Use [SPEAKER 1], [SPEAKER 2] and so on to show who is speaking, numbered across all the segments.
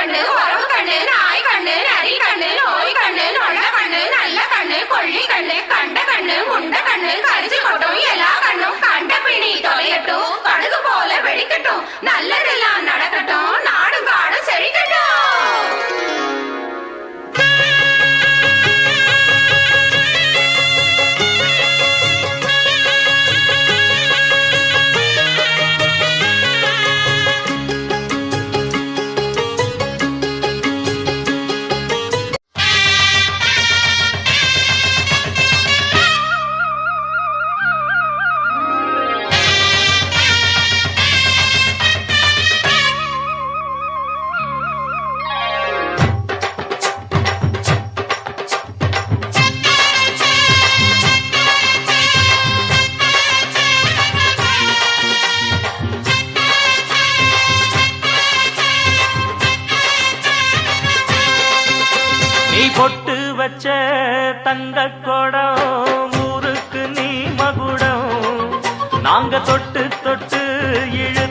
[SPEAKER 1] கண்ணு உறவு கண்ணு நாய் கண்ணு நரி கண்ணு நோய் கண்ணு நொல்ல கண்ணு நல்ல கண்ணு கொள்ளி கண்ணு கண்ட கண்ணு உண்ட கண்ணு கரிச்சு கொட்டும் எல்லா கண்ணும் கண்ட பிணி தொலையட்டும் கடுகு போல வெடிக்கட்டும் நல்லதெல்லாம் நடக்கட்டும் நாடும் காடும் செழிக்கட்டும்
[SPEAKER 2] பொட்டு வச்ச தங்க கொடம் ஊருக்கு நீ மகுடம். நாங்க தொட்டு தொட்டு இழு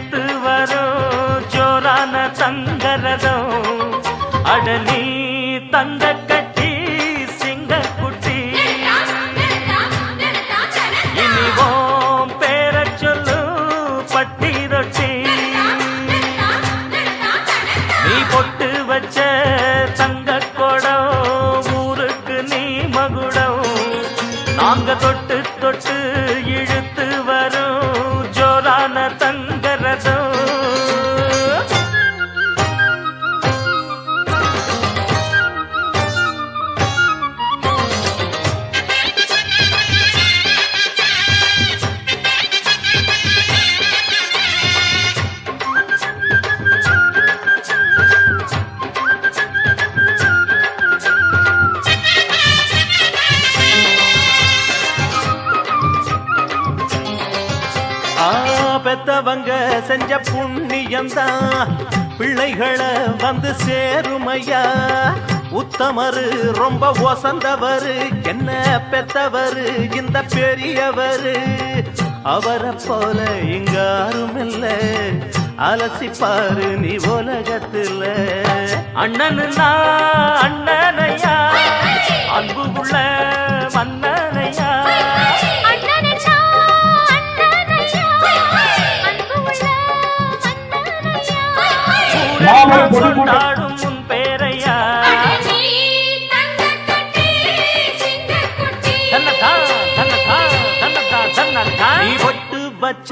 [SPEAKER 2] ತನ್ನ பெத்தவங்க செஞ்ச புண்ணியம்தான். பிள்ளைகளை வந்து சேருமையா? உத்தமரு ரொம்ப ஒசந்தவரு. என்ன பெத்தவரு? இந்த பெரியவரு. அவரை போல இங்க யாரும் இல்ல அலசிப்பாரு நீ உலகத்துல. அண்ணனுன்னா அண்ணனையா? அன்பு உள்ள மன்னனையா ஊரெல்லாம் கொண்டாடும் உன் பேரையா தன்னதா, தன்னதா, தன்னதா, தன்னதா. நீ ஒட்டு வச்ச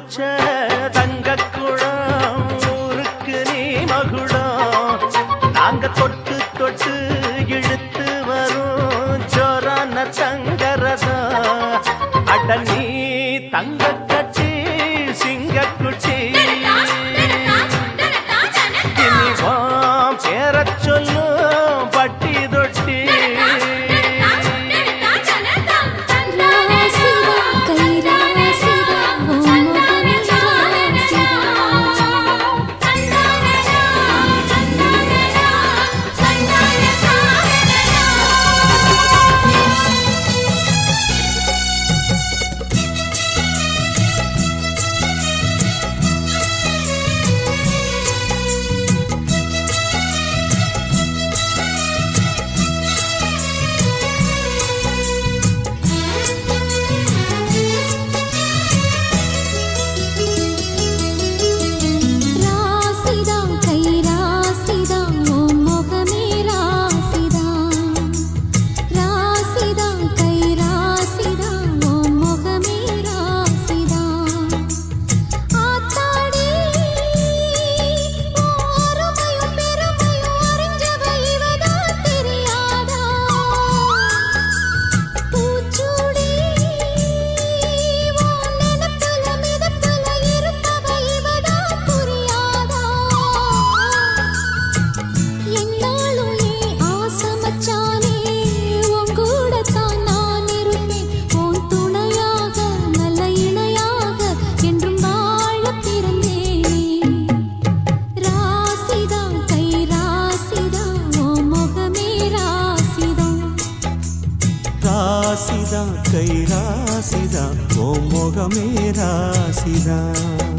[SPEAKER 2] வச்ச தங்க குடம் ஊருக்கு நீ மகுடம். நாங்க தொட்டு தொட்டு ராசிதான் கை ராசிதான் ஓ முகமே ராசிதான்.